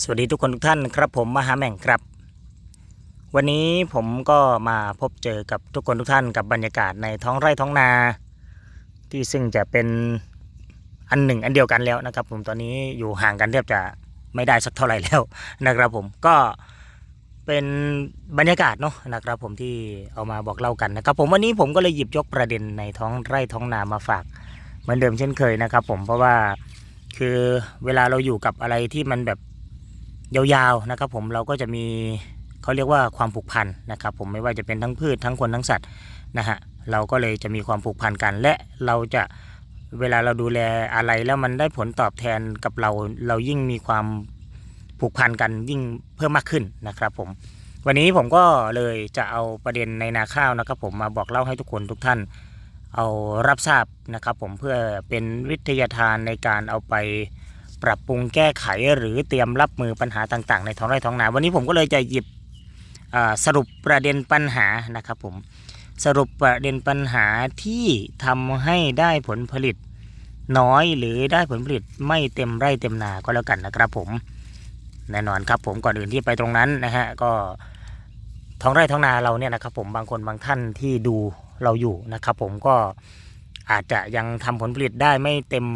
สวัสดีทุกคนทุกท่านครับผมมหาแม่งครับ วันนี้ผมก็มาพบเจอกับทุกคนทุกท่านกับบรรยากาศในท้องไร่ท้องนา ที่ซึ่งจะเป็นอันหนึ่งอันเดียวกันแล้วนะครับ ผมตอนนี้อยู่ห่างกันแทบจะไม่ได้สักเท่าไหร่แล้วนะครับ ผมก็เป็นบรรยากาศเนาะนะครับ ผมที่เอามาบอกเล่ากันนะครับ ผมวันนี้ผมก็เลยหยิบยกประเด็นในท้องไร่ท้องนามาฝากเหมือนเดิมเช่นเคยนะครับ ผมเพราะว่าคือเวลาเราอยู่กับอะไรที่มันแบบ ยาวๆนะครับผมเราก็จะมีเขาเรียกว่าความผูกพันนะครับผมไม่ว่าจะเป็นทั้งพืชทั้งคนทั้งสัตว์นะฮะเราก็เลยจะมีความผูกพันกัน และเราจะเวลาเราดูแลอะไรแล้วมันได้ผลตอบแทนกับเราเรายิ่งมีความผูกพันกันยิ่งเพิ่มมากขึ้นนะครับผมวันนี้ผมก็เลยจะเอาประเด็นในนาข้าวนะครับ ผมมาบอกเล่าให้ทุกคนทุกท่านเอารับทราบนะครับ ผมเพื่อเป็นวิทยาทานในการเอาไป ปรับปรุงแก้ไขหรือเตรียมรับมือปัญหาต่างๆ ในท้องไร่ท้องนา วันนี้ผมก็เลยจะหยิบสรุปประเด็นปัญหานะครับผมสรุปประเด็นปัญหาที่ทำให้ได้ผลผลิตน้อยหรือได้ผลผลิตไม่เต็มไร่เต็มนาก็แล้วกันนะครับผมแน่นอนครับผมก่อนอื่นที่ไปตรงนั้นนะฮะก็ท้องไร่ท้องนาเราเนี่ยนะครับผมบางคนบางท่านที่ดูเราอยู่นะครับผมก็อาจจะยังทำผลผลิตได้ไม่เต็ม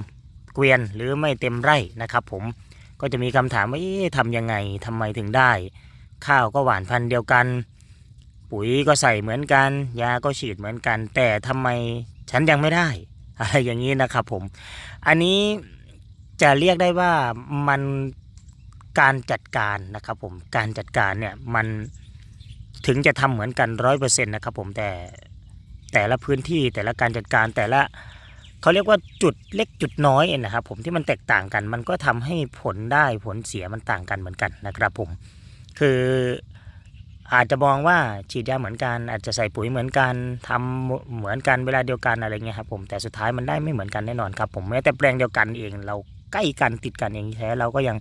เกวียนหรือไม่เต็มไร่นะครับ ผมก็จะมีคำถามว่าทำยังไงทำไมถึงได้ ข้าวก็หวานพันธุ์เดียวกัน ปุ๋ยก็ใส่เหมือนกันยาก็ฉีดเหมือนกัน แต่ทำไมฉันยังไม่ได้อะไรอย่างนี้นะครับ ผม อันนี้จะเรียกได้ว่ามันการจัดการนะครับ ผมการจัดการเนี่ยมันถึงจะทำเหมือนกันร้อยเปอร์เซ็นต์นะครับ ผมแต่แต่ละพื้นที่แต่ละการจัดการแต่ละ เขาเรียกว่าจุดเล็กจุดน้อยนะครับ ผมที่มันแตกต่างกัน มันก็ทำให้ผลได้ผลเสียมันต่างกันเหมือนกันนะครับผมคืออาจจะมองว่าฉีดยาเหมือนกัน อาจจะใส่ปุ๋ยเหมือนกันทำเหมือนกันเวลาเดียวกันอะไรเงี้ยครับผมแต่สุดท้ายมันได้ไม่เหมือนกันแน่นอนครับผมแม้แต่แปลงเดียวกันเอง เราใกล้กันติดกันเองแท้เราก็ยัง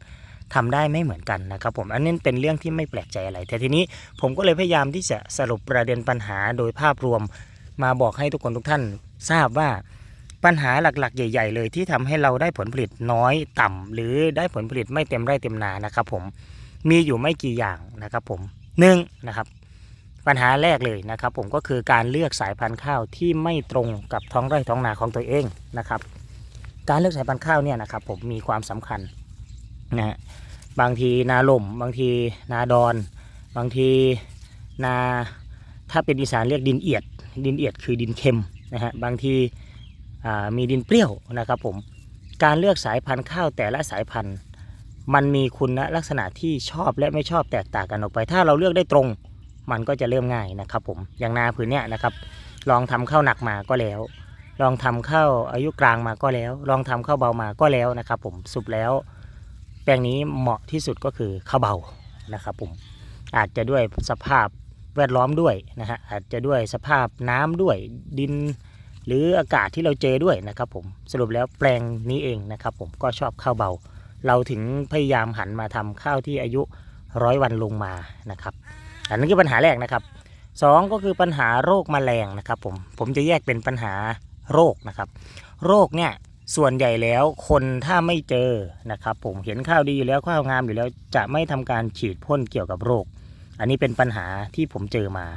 ทำได้ไม่เหมือนกันนะครับผมอันนี้เป็นเรื่องที่ไม่แปลกใจอะไร แต่ทีนี้ผมก็เลยพยายามที่จะสรุปประเด็นปัญหาโดยภาพรวมมาบอกให้ทุกคนทุกท่านทราบว่า ปัญหาหลักๆ ใหญ่ ๆ เลยที่ทำให้เราได้ผลผลิตน้อยต่ำหรือได้ผลผลิตไม่เต็มไร่เต็มนานะครับ ผมมีอยู่ไม่กี่อย่างนะครับ ผมหนึ่งนะครับปัญหาแรกเลยนะครับ ผมก็คือการเลือกสายพันธุ์ข้าวที่ไม่ตรงกับท้องไร่ท้องนาของตัวเองนะครับ การเลือกสายพันธุ์ข้าวเนี่ยนะครับ ผมมีความสำคัญนะฮะบางทีนาลมบางทีนาดอน บางทีนาถ้าเป็นอีสานเรียกดินเอียด ดินเอียดคือดินเค็มนะฮะบางที มีดินเปรี้ยวนะครับผมการเลือกสายพันธุ์ข้าวแต่ละสายพันธุ์ มันมีคุณลักษณะที่ชอบและไม่ชอบแตกต่างกันออกไป ถ้าเราเลือกได้ตรง มันก็จะเริ่มง่ายนะครับผมอย่างนาผืนเนี้ยนะครับ ลองทำข้าวหนักมาก็แล้ว ลองทำข้าวอายุกลางมาก็แล้ว ลองทำข้าวเบามาก็แล้วนะครับผมสุดแล้วแปลงนี้เหมาะที่สุดก็คือข้าวเบานะครับผมอาจจะด้วยสภาพแวดล้อมด้วยนะฮะอาจจะด้วยสภาพน้ำด้วยดิน หรืออากาศที่เราเจอด้วยนะครับผมสรุปแล้วแปลงนี้เองนะครับผมก็ชอบข้าวเบา เราถึงพยายามหันมาทำข้าวที่อายุร้อยวันลงมานะครับอันนี้คือปัญหาแรกนะครับสองก็คือปัญหาโรคแมลงนะครับผมผมจะแยกเป็นปัญหาโรคนะครับ โรคเนี่ยส่วนใหญ่แล้วคนถ้าไม่เจอนะครับผมเห็นข้าวดีอยู่แล้วข้าวงามอยู่แล้วจะไม่ทำการฉีดพ่นเกี่ยวกับโรค อันนี้เป็นปัญหาที่ผมเจอมา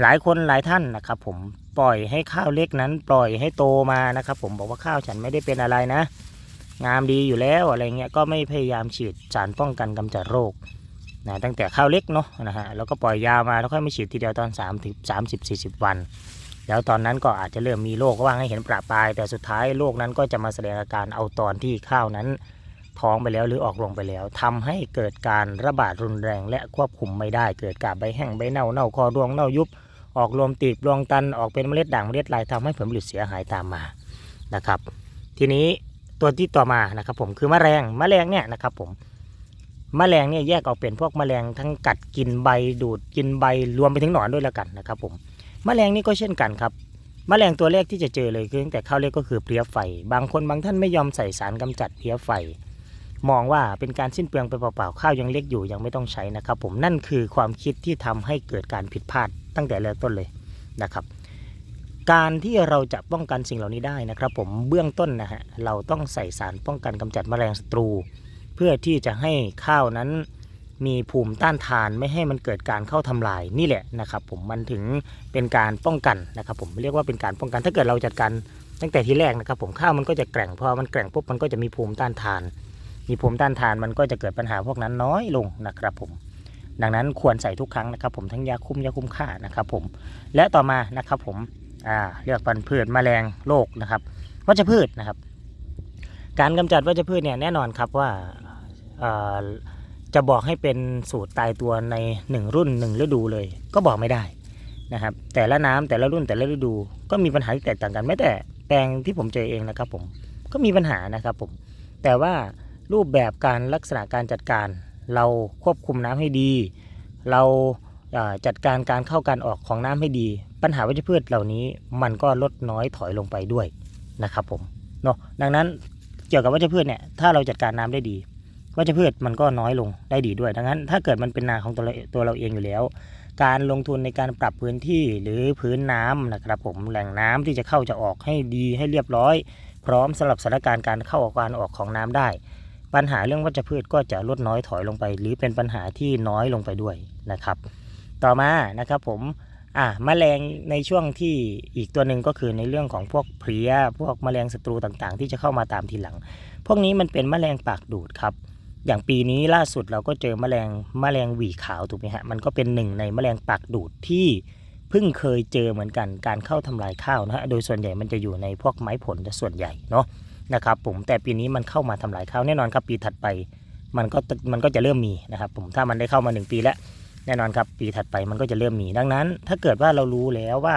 หลายคนหลายท่านนะครับ ผมปล่อยให้ข้าวเล็กนั้น ปล่อยให้โตมานะครับ ผมบอกว่าข้าวฉันไม่ได้เป็นอะไรนะ งามดีอยู่แล้วอะไรเงี้ยก็ไม่พยายามฉีดสารป้องกันกำจัดโรคนะตั้งแต่ข้าวเล็กเนาะนะฮะแล้วก็ปล่อยยาวมาแล้วค่อยไมาฉีดทีเดียวตอน3ถึง30 40วัน แล้วตอนนั้นก็อาจจะเริ่มมีโรคว่างให้เห็นประปราย แต่สุดท้ายโรคนั้นก็จะมาแสดงอาการเอาตอนที่ข้าวนั้นท้องไปแล้วหรือออกลงไปแล้วทำให้เกิดการระบาดรุนแรงและควบคุมไม่ได้ เกิดการใบแห้งใบเน่าเน่าคอร่วงเน่ายุบ ออกรวมตีบรวงตันออกเป็นเมล็ดด่างเมล็ดลายทำให้ผลผลิตเสียหายตามมานะครับ ทีนี้ตัวที่ต่อมานะครับ ผมคือมแมลงแมลงเนี่ยนะครับ ผมมแมลงเนี่ยแยกออกเป็นพวกมแมลงทั้งกัดกินใบดูดกินใบรวมไปถึงหนอนด้วยแล้วกันนะครับ ผมมแมลงนี่ก็เช่นกันครับมแมลงตัวแรกที่จะเจอเลยคือตั้งแต่ข้าวเล็กก็คือเพลี้ยไฟ บางคนบางท่านไม่ยอมใส่สารกำจัดเพลี้ยไฟ มองว่าเป็นการสิ้นเปลืองไปเปล่าๆข้าวยังเล็กอยู่ยังไม่ต้องใช้นะครับ ผมนั่นคือความคิดที่ทำให้เกิดการผิดพลาด ตั้งแต่เริ่มต้นเลยนะครับ การที่เราจะป้องกันสิ่งเหล่านี้ได้นะครับผมเบื้องต้นนะฮะเราต้องใส่สารป้องกันกำจัดแมลงศัตรู เพื่อที่จะให้ข้าวนั้นมีภูมิต้านทานไม่ให้มันเกิดการเข้าทำลายนี่แหละนะครับผมมันถึงเป็นการป้องกันนะครับผมเรียกว่าเป็นการป้องกันถ้าเกิดเราจัดการตั้งแต่ทีแรกนะครับผมข้าวมันก็จะแกร่งพอมันแกร่งปุ๊บมันก็จะมีภูมิต้านทาน มีภูมิต้านทานมันก็จะเกิดปัญหาพวกนั้นน้อยลงนะครับผม ดังนั้นควรใส่ทุกครั้งนะครับผมทั้งยาคุมยาคุมฆ่านะครับผมและต่อมานะครับผมเลือกปันพืชแมลงโรคนะครับวัชพืชนะครับ การกำจัดวัชพืชเนี่ยแน่นอนครับว่าจะบอกให้เป็นสูตรตายตัวใน 1 รุ่น 1 ฤดูเลย ก็บอกไม่ได้นะครับ แต่ละน้ำแต่ละรุ่นแต่ละฤดูก็มีปัญหาที่แตกต่างกันแม้แต่แปลงที่ผมเจอเองนะครับผมก็มีปัญหานะครับผมแต่ว่ารูปแบบการลักษณะการจัดการ เราควบคุมน้ำให้ดี เราจัดการการเข้าการออกของน้ำให้ดี ปัญหาวัชพืชเหล่านี้มันก็ลดน้อยถอยลงไปด้วยนะครับผมเนาะดังนั้นเกี่ยวกับวัชพืชเนี่ยถ้าเราจัดการน้ำได้ดีวัชพืชมันก็น้อยลงได้ดีด้วย ดังนั้นถ้าเกิดมันเป็นนาของตัวเราตัวเราเองอยู่แล้ว การลงทุนในการปรับพื้นที่หรือพื้นน้ำนะครับผมแหล่งน้ำที่จะเข้าจะออกให้ดีให้เรียบร้อย พร้อมสำหรับสถานการณ์การเข้าออกการออกของน้ำได้ ปัญหาเรื่องวัชพืชก็จะลดน้อยถอยลงไป หรือเป็นปัญหาที่น้อยลงไปด้วยนะครับ ต่อมานะครับผมอะแมลงในช่วงที่อีกตัวหนึ่งก็คือในเรื่องของพวกเพลี้ยพวกแมลงศัตรูต่างๆ ที่จะเข้ามาตามทีหลัง พวกนี้มันเป็นแมลงปากดูดครับ อย่างปีนี้ล่าสุดเราก็เจอแมลงแมลงหวีขาวถูกไหมฮะมันก็เป็นหนึ่งในแมลงปากดูดที่เพิ่งเคยเจอเหมือนกันการเข้าทำลายข้าวนะฮะโดยส่วนใหญ่มันจะอยู่ในพวกไม้ผลจะส่วนใหญ่เนาะ นะครับผมแต่ปีนี้มันเข้ามาทำลายข้าวแน่นอนครับปีถัดไป มันก็มันก็จะเริ่มมีนะครับผมถ้ามันได้เข้ามา 1 ปีแล้วแน่นอนครับปีถัดไปมันก็จะเริ่มมีดังนั้น ถ้าเกิดว่าเรารู้แล้วว่า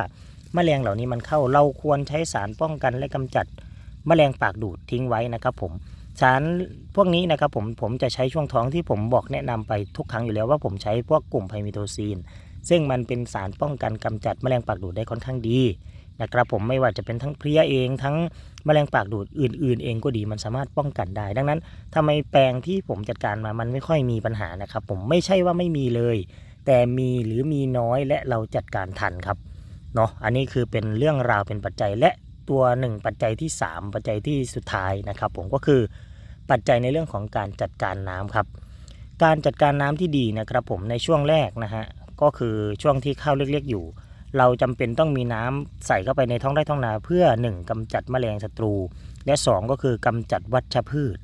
แมลงเหล่านี้มันเข้าเราควรใช้สารป้องกันและกำจัดแมลงปากดูดทิ้งไว้นะครับผมสารพวกนี้นะครับผมผมจะใช้ช่วงท้องที่ผมบอกแนะนำไปทุกครั้งอยู่แล้วว่าผมใช้พวกกลุ่มไพมิโทซีน ซึ่งมันเป็นสารป้องกันกำจัดแมลงปากดูดได้ค่อนข้างดีนะครับผมไม่ว่าจะเป็นทั้งเพลี้ยเองทั้ง แมลงปากดูดอื่น ๆ เองก็ดีมันสามารถป้องกันได้ ดังนั้นทำไมแปลงที่ผมจัดการมามันไม่ค่อยมีปัญหานะครับ ผมไม่ใช่ว่าไม่มีเลย แต่มีหรือมีน้อยและเราจัดการทันครับเนาะอันนี้คือเป็นเรื่องราวเป็นปัจจัยและตัวหนึ่งปัจจัยที่ 3 ปัจจัยที่สุดท้ายนะครับ ผมก็คือปัจจัยในเรื่องของการจัดการน้ำครับ การจัดการน้ำที่ดีนะครับ ผมในช่วงแรกนะฮะก็คือช่วงที่ข้าวเล็กๆอยู่ เราจำเป็นต้องมีน้ำใส่เข้าไปในท้องไร่ท้องนาเพื่อ 1กำจัดแมลงศัตรู และ 2 ก็คือกำจัดวัชพืช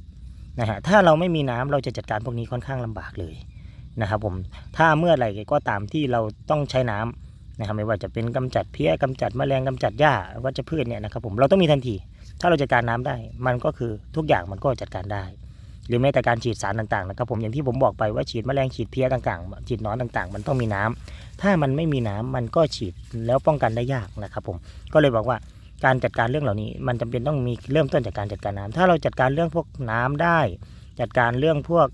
นะฮะถ้าเราไม่มีน้ำเราจะจัดการพวกนี้ค่อนข้างลำบากเลยนะครับผมถ้าเมื่อไหร่ก็ตามที่เราต้องใช้น้ำนะครับไม่ว่าจะเป็นกำจัดเพี้ยกำจัดแมลงกำจัดหญ้าวัชพืชเนี่ยนะครับผมเราต้องมีทันที ถ้าเราจัดการน้ำได้ มันก็คือทุกอย่างมันก็จัดการได้ หรือแม้แต่การฉีดสารต่างๆนะครับผมอย่างที่ผมบอกไปว่าฉีดแมลงฉีดเพี้ยต่างๆ ฉีดหนอนต่างๆ มันต้องมีน้ำถ้ามันไม่มีน้ำมันก็ฉีดแล้วป้องกันได้ยากนะครับผมก็เลยบอกว่าการจัดการเรื่องเหล่านี้ มันจำเป็นต้องมีเริ่มต้นจากการจัดการน้ำถ้าเราจัดการเรื่องพวกน้ำได้ จัดการเรื่องพวก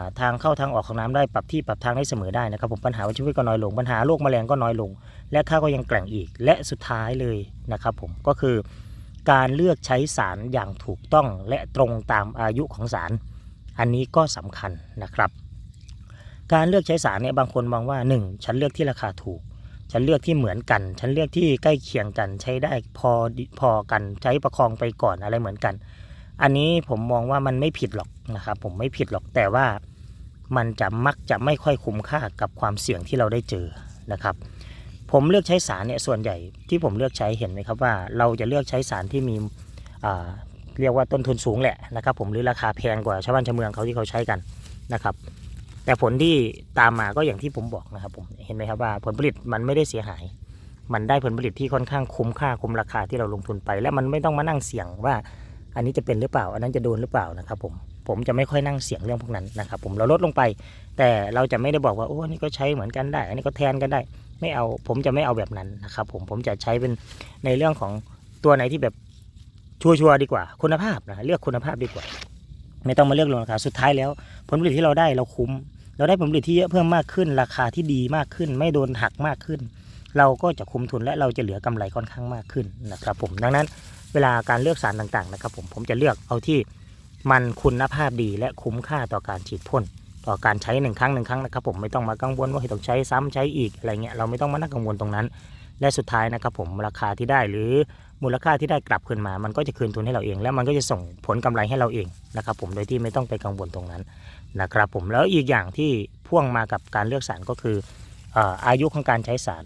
าทางเข้าทางออกของน้ำได้ปรับที่ปรับทางได้เสมอได้นะครับผมปัญหาวัชพืชก็น้อยลงปัญหาโรคแมลงก็น้อยลง และข้าวก็ยังแกร่งอีก และสุดท้ายเลยนะครับผมก็คือ การเลือกใช้สารอย่างถูกต้องและตรงตามอายุของสาร อันนี้ก็สำคัญนะครับ การเลือกใช้สารเนี่ยบางคนมองว่า 1 ฉันเลือกที่ราคาถูก ฉันเลือกที่เหมือนกัน ฉันเลือกที่ใกล้เคียงกัน ใช้ได้พอพอกันใช้ประคองไปก่อนอะไรเหมือนกัน อันนี้ผมมองว่ามันไม่ผิดหรอกนะครับ ผมไม่ผิดหรอกแต่ว่ามันจะมักจะไม่ค่อยคุ้มค่ากับความเสี่ยงที่เราได้เจอนะครับ ผมเลือกใช้สารเนี่ยส่วนใหญ่ที่ผมเลือกใช้เห็นไหมครับว่า เราจะเลือกใช้สารที่มีเรียกว่าต้นทุนสูงแหละนะครับ ผมหรือราคาแพงกว่าชาวบ้านชาวเมืองเขาที่เขาใช้กันนะครับ แต่ผลที่ตามมาก็อย่างที่ผมบอกนะครับผมเห็นไหมครับว่าผลผลิตมันไม่ได้เสียหาย มันได้ผลผลิตที่ค่อนข้างคุ้มค่าคุ้มราคาที่เราลงทุนไป และมันไม่ต้องมานั่งเสี่ยงว่า อันนี้จะเป็นหรือเปล่า อันนั้นจะโดนหรือเปล่านะครับผมผมจะไม่ค่อยนั่งเสียงเรื่องพวกนั้นนะครับ ผมเราลดลงไป แต่เราจะไม่ได้บอกว่าโอ้นี่ก็ใช้เหมือนกันได้ อันนี้ก็แทนกันได้ ไม่เอาผมจะไม่เอาแบบนั้นนะครับ ผมผมจะใช้เป็นในเรื่องของตัวไหนที่แบบชัวร์ๆดีกว่า คุณภาพนะเลือกคุณภาพดีกว่า ไม่ต้องมาเลือกลงราคาสุดท้ายแล้ว ผลผลิตที่เราได้เราคุ้ม เราได้ผลผลิตที่เยอะเพิ่มมากขึ้น ราคาที่ดีมากขึ้น ไม่โดนหักมากขึ้น เราก็จะคุ้มทุนและเราจะเหลือกำไรค่อนข้างมากขึ้นนะครับ ผมดังนั้นเวลาการเลือกสารต่างๆนะครับ ผมผมจะเลือกเอาที่มันคุณภาพดีและคุ้มค่าต่อการฉีดพ่น ต่อการใช้หนึ่งครั้งหนึ่งครั้งนะครับผมไม่ต้องมากังวลว่าต้องใช้ซ้ำใช้อีกอะไรเงี้ยเราไม่ต้องมานั่งกังวลตรงนั้น และสุดท้ายนะครับผมราคาที่ได้หรือมูลค่าที่ได้กลับคืนมา มันก็จะคืนทุนให้เราเอง แล้วมันก็จะส่งผลกำไรให้เราเองนะครับผมโดยที่ไม่ต้องไปกังวลตรงนั้นนะครับผมแล้วอีกอย่างที่พ่วงมากับการเลือกสารก็คือเอ่ออายุของการใช้สาร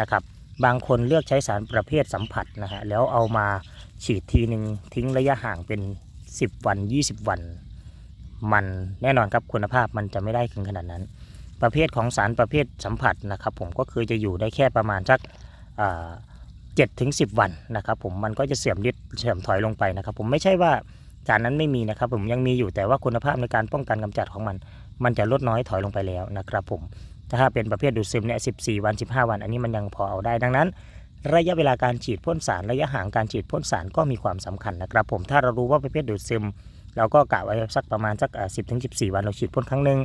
นะครับบางคนเลือกใช้สารประเภทสัมผัสนะฮะแล้วเอามาฉีดทีหนึ่งทิ้งระยะห่างเป็น 10 วัน 20 วัน มันแน่นอนครับคุณภาพมันจะไม่ได้ถึงขนาดนั้น ประเภทของสารประเภทสัมผัสนะครับ ผมก็คือจะอยู่ได้แค่ประมาณสักเจ็ดถึงสิวันนะครับ ผมมันก็จะเสื่อมฤทธิ์เสื่อมถอยลงไปนะครับ ผมไม่ใช่ว่าสารนั้นไม่มีนะครับ ผมยังมีอยู่แต่ว่าคุณภาพในการป้องกันกำจัดของมัน มันจะลดน้อยถอยลงไปแล้วนะครับ ผมถ้าเป็นประเภทดูดซึมเนี่ย14วัน 15 วัน อันนี้มันยังพอเอาได้ดังนั้น ระยะเวลาการฉีดพ่นสาร ระยะห่างการฉีดพ่นสารก็มีความสำคัญนะครับ ผมถ้าเรารู้ว่าประเภทดูดซึม เราก็กะไว้สักประมาณสักสิบถึงสิบสี่วันเราฉีดพ่นครั้งหนึ่ง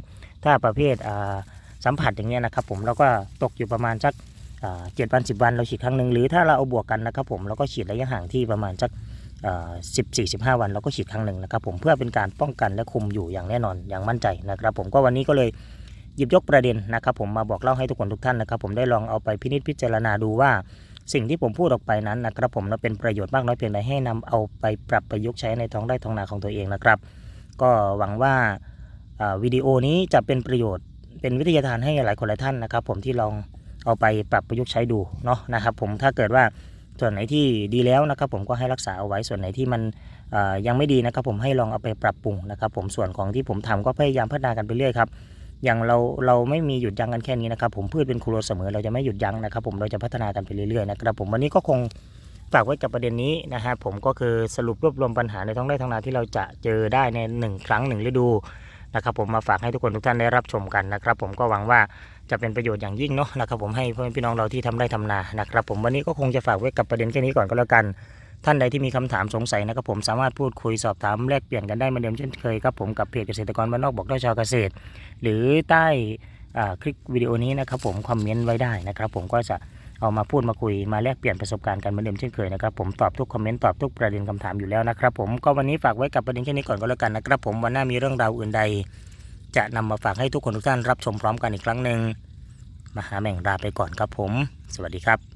ถ้าประเภทอ่าสัมผัสอย่างเงี้ยนะครับผมเราก็ตกอยู่ประมาณสักเจ็ดวันสิบวันเราฉีดครั้งหนึ่งหรือถ้าเราเอาบวกกันนะครับผมเราก็ฉีดระยะห่างที่ประมาณสักสิบสี่สิบห้าวันเราก็ฉีดครั้งหนึ่งนะครับผมเพื่อเป็นการป้องกันและคุมอยู่อย่างแน่นอนอย่างมั่นใจนะครับ ผมก็วันนี้ก็เลยหยิบยกประเด็นนะครับผมมาบอกเล่าให้ทุกคนทุกท่านนะครับ ผมได้ลองเอาไปพินิจพิจารณาดูว่า สิ่งที่ผมพูดออกไปนั้นนะครับผมนะเป็นประโยชน์มากน้อยเพียงใดให้นำเอาไปปรับประยุกต์ใช้ในท้องไร่ท้องนาของตัวเองนะครับ ก็หวังว่าวิดีโอนี้จะเป็นประโยชน์เป็นวิทยาทานให้หลายคนหลายท่านนะครับ ผมที่ลองเอาไปปรับประยุกต์ใช้ดูเนาะนะครับผมถ้าเกิดว่าส่วนไหนที่ดีแล้วนะครับ ผมก็ให้รักษาเอาไว้ส่วนไหนที่มันยังไม่ดีนะครับ ผมให้ลองเอาไปปรับปรุงนะครับ ผมส่วนของที่ผมทำก็พยายามพัฒนากันไปเรื่อยครับ อย่างเราเราไม่มีหยุดยั้งกันแค่นี้นะครับผมพืชเป็นครูเสมอเราจะไม่หยุดยั้งนะครับผมเราจะพัฒนากันไปเรื่อยๆนะครับผมวันนี้ก็คงฝากไว้กับประเด็นนี้นะฮะผมก็คือสรุปรวบรวมปัญหาในท้องไร่ท้องนาที่เราจะเจอได้ในหนึ่งครั้งหนึ่งฤดูนะครับผมมาฝากให้ทุกคนทุกท่านได้รับชมกันนะครับผมก็หวังว่าจะเป็นประโยชน์อย่างยิ่งเนาะนะครับผมให้พ่อแม่พี่น้องเราที่ทำไร่ทำนานะครับผมวันนี้ก็คงจะฝากไว้กับประเด็นแค่นี้ก่อนก็แล้วกัน ท่านใดที่มีคำถามสงสัยนะครับผมสามารถพูดคุยสอบถามแลกเปลี่ยนกันได้เหมือนเดิมเช่นเคยครับผมกับเพจเกษตรกรบ้านนอกบอกด้วยชาวเกษตร หรือใต้คลิปวิดีโอนี้นะครับผมคอมเมนต์ไว้ได้นะครับผมก็จะเอามาพูดมาคุยมาแลกเปลี่ยนประสบการณ์กันเหมือนเดิมเช่นเคยนะครับผมตอบทุกคอมเมนต์ตอบทุกประเด็นคำถามอยู่แล้วนะครับผมก็วันนี้ฝากไว้กับประเด็นแค่นี้ก่อนก็แล้วกันนะครับผมวันหน้ามีเรื่องราวอื่นใด จะนำมาฝากให้ทุกคนทุกท่านรับชมพร้อมกันอีกครั้งหนึ่งมหาแม่งลาไปก่อนครับผม สวัสดีครับ